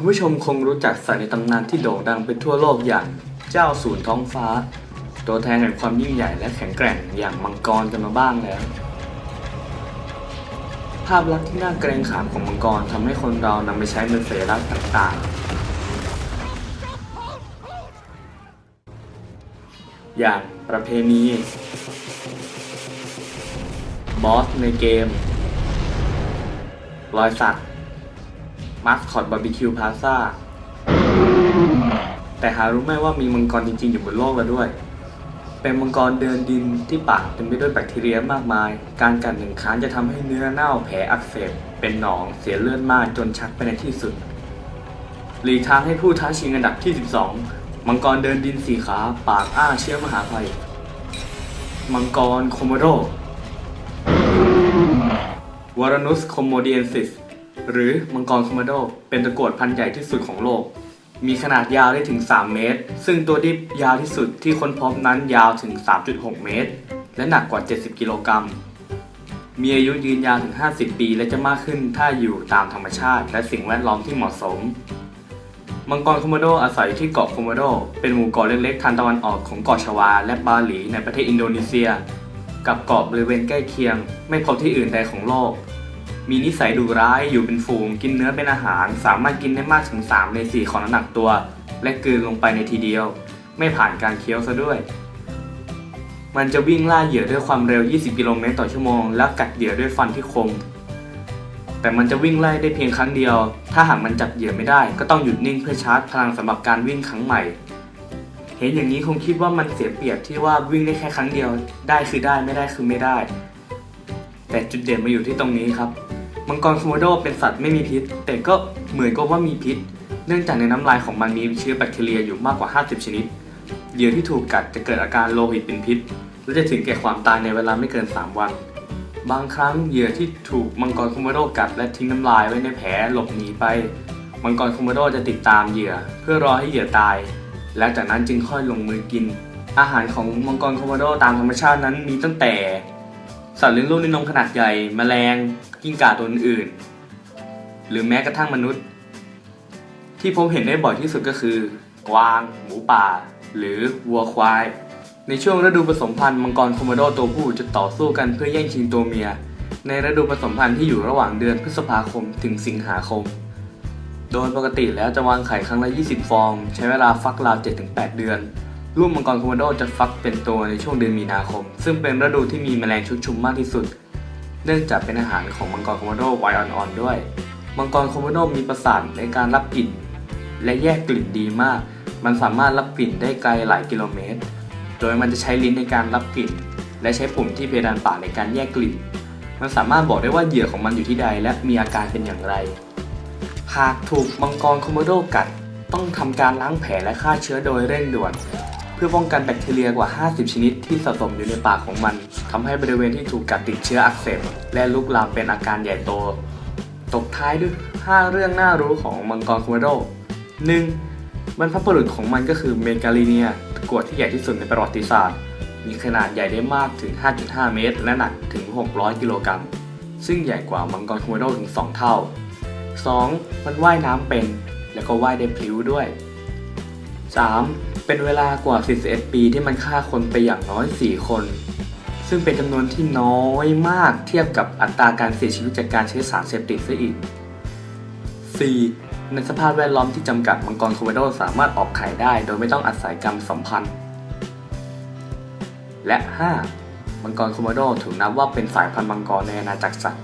คุณผู้ชมคงรู้จักสัตว์ในตำนานที่โด่งดังไปทั่วโลกอย่างเจ้าศูนย์ท้องฟ้า ตัวแทนแห่งความยิ่งใหญ่และแข็งแกร่งอย่างมังกรกันมาบ้างแล้ว ภาพลักษณ์ที่น่าเกรงขามของมังกรทำให้คนเรานำไปใช้เป็นสัญลักษณ์ต่างๆ อย่างประเพณี บอสในเกม รอยสัก มาสคอตบาร์บีคิวพาซ่า แต่หารู้ไหมว่ามีมังกรจริงๆ อยู่บนโลกแล้วด้วย เป็นมังกรเดินดินที่ปากเต็มไปด้วยแบคทีเรียมากมาย การกัดหนึ่งครั้งจะทำให้เนื้อเน่าแผลอักเสบ เป็นหนองเสียเลือดมากจนชักไปในที่สุด หลีกทางให้ผู้ท้าชิงอันดับที่ 12 มังกรเดินดินสีขา ปากอ้าเชื้อมหาภัย มังกรโคโมโดวารานุสโคโมเดียนซิส หรือมังกรคโมโด เป็นตะกรวดพันธุ์ใหญ่ที่สุดของโลก มีขนาดยาวได้ถึง 3 เมตร ซึ่งตัวที่ยาวที่สุดที่ค้นพบนั้นยาวถึง 3.6 เมตร และหนักกว่า 70 กิโลกรัม มีอายุยืนยาวถึง 50 ปี และจะมากขึ้นถ้าอยู่ตามธรรมชาติ และสิ่งแวดล้อมที่เหมาะสม มังกรคโมโดอาศัยที่เกาะคโมโด เป็นหมู่เกาะเล็กๆทางตะวันออกของเกาะชวา และบาหลีในประเทศอินโดนีเซีย กับเกาะบริเวณใกล้เคียง ไม่พบที่อื่นใดของโลก มีนิสัยดุร้ายอยู่เป็นฝูงกินเนื้อเป็นอาหาร สามารถกินได้มากถึง 3 ใน4ของน้ำหนักตัว และกลืนลงไปในทีเดียว ไม่ผ่านการเคี้ยวซะด้วย มันจะวิ่งล่าเหยื่อด้วยความเร็ว 20 กิโลเมตรต่อชั่วโมง และกัดเหยื่อด้วยฟันที่คม แต่มันจะวิ่งไล่ได้เพียงครั้งเดียว ถ้าหากมันจับเหยื่อไม่ได้ ก็ต้องหยุดนิ่งเพื่อชาร์จพลังสำหรับการวิ่งครั้งใหม่ เห็นอย่างนี้คงคิดว่ามันเสียเปรียบที่ว่าวิ่งได้แค่ครั้งเดียว ได้คือได้ไม่ได้คือไม่ได้ แต่จุดเด่นมาอยู่ที่ตรงนี้ครับ มังกรโคโมโดเป็นสัตว์ไม่มีพิษ แต่ก็เหมือนกับว่ามีพิษ เนื่องจากในน้ำลายของมันมีเชื้อแบคทีเรียอยู่มากกว่า 50 ชนิด เหยื่อที่ถูกกัดจะเกิดอาการโลหิตเป็นพิษ และจะถึงแก่ความตายในเวลาไม่เกิน 3 วัน บางครั้งเหยื่อที่ถูกมังกรโคโมโดกัดและทิ้งน้ำลายไว้ในแผลหลบหนีไป มังกรโคโมโดจะติดตามเหยื่อ เพื่อรอให้เหยื่อตาย และจากนั้นจึงค่อยลงมือกิน อาหารของมังกรโคโมโดตามธรรมชาตินั้นมีตั้งแต่ สัตว์เลี้ยงลูกด้วยนมขนาดใหญ่ แมลง กิ้งก่าตัวอื่น หรือแม้กระทั่งมนุษย์ ที่พบเห็นได้บ่อยที่สุดก็คือ กวาง หมูป่า หรือวัวควาย ในช่วงฤดูผสมพันธุ์มังกรคโมโดตัวผู้จะต่อสู้กันเพื่อแย่งชิงตัวเมีย ในฤดูผสมพันธุ์ที่อยู่ระหว่างเดือนพฤษภาคมถึงสิงหาคม โดยปกติแล้วจะวางไข่ครั้งละ 20 ฟอง ใช้เวลาฟักราว 7-8 เดือนลูกมังกรคโมโดจะฟักเป็นตัวในช่วงเดือนมีนาคม ซึ่งเป็นฤดูที่มีแมลงชุกชุมมากที่สุด เนื่องจากเป็นอาหารของมังกรคโมโดไวัยอ่อนๆด้วย มังกรคโมโดมีประสาทในการรับกลิ่น และแยกกลิ่นดีมาก มันสามารถรับกลิ่นได้ไกลหลายกิโลเมตร โดยมันจะใช้ลิ้นในการรับกลิ่น และใช้ปุ่มที่เพดานปากในการแยกกลิ่น มันสามารถบอกได้ว่าเหยื่อของมันอยู่ที่ใดและมีอาการเป็นอย่างไร หากถูกมังกรคโมโดกัดต้องทำการล้างแผลและฆ่าเชื้อโดยเร่งด่วน เพื่อป้องกันแบคทีเรียกว่า 50 ชนิดที่สะสมอยู่ในปากของมันทำให้บริเวณที่ถูกกัดติดเชื้ออักเสบและลุกลามเป็นอาการใหญ่โต ตบท้ายด้วย 5 เรื่องน่ารู้ของมังกรโคโมโด 1. บรรพบุรุษของมันก็คือเมกาลีเนียตะกวดที่ใหญ่ที่สุดในประวัติศาสตร์ มีขนาดใหญ่ได้มากถึง 5.5 เมตร และหนักถึง 600 กิโลกรัม ซึ่งใหญ่กว่ามังกรโคโมโดถึง 2 เท่า 2. มันว่ายน้ำเป็น แล้วก็ว่ายได้พลิ้วด้วย 3. เป็นเวลากว่า 41 ปีที่มันฆ่าคนไปอย่างน้อย 4 คน ซึ่งเป็นจำนวนที่น้อยมากเทียบกับอัตราการเสียชีวิตจากการใช้สารเสพติดซะอีก 4. ในสภาพแวดล้อมที่จำกัดมังกรโคโมโดสามารถออกไข่ได้ โดยไม่ต้องอาศัยกรรมสัมพันธ์ และ 5. มังกรโคโมโดถูกนับว่าเป็นสายพันธุ์มังกรในอาณาจักรสัตว์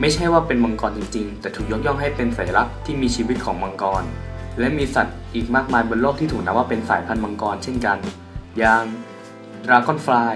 ไม่ใช่ว่าเป็นมังกรจริงๆ แต่ถูกยกย่องให้เป็นสัญลักษณ์ที่มีชีวิตของมังกร และมีสัตว์อีกมากมายบนโลกที่ถูกนับว่าเป็นสายพันธุ์มังกรเช่นกัน อย่างดราก้อนฟลาย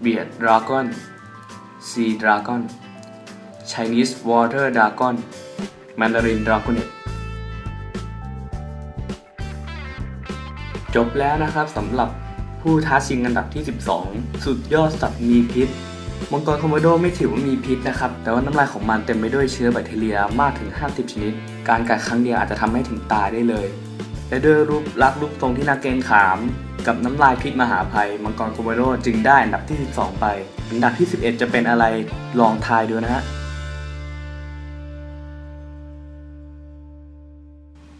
เบียดดราก้อนซีดราก้อน Chinese Water Dragon Mandarin Dragonet จบแล้วนะครับสำหรับผู้ท้าชิงอันดับที่ 12 สุดยอดสัตว์มีพิษ มังกรคอมโบโดไม่ถือว่ามีพิษนะครับ แต่ว่าน้ำลายของมันเต็มไปด้วยเชื้อแบคทีเรียมากถึง 50 ชนิด การกัดครั้งเดียวอาจจะทำให้ถึงตายได้เลย และด้วยรูปลักษณ์รูปทรงที่น่าเกรงขาม กับน้ำลายพิษมหาภัย มังกรคอมโบโดจึงได้อันดับที่ 12 ไป อันดับที่ 11 จะเป็นอะไรลองทายดูนะฮะ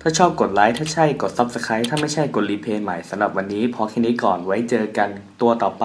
ถ้าชอบกดไลค์ถ้าใช่กด Subscribe ถ้าไม่ใช่กดรีเพย์ใหม่สำหรับวันนี้พอแค่นี้ก่อนไว้เจอกันตัวต่อไป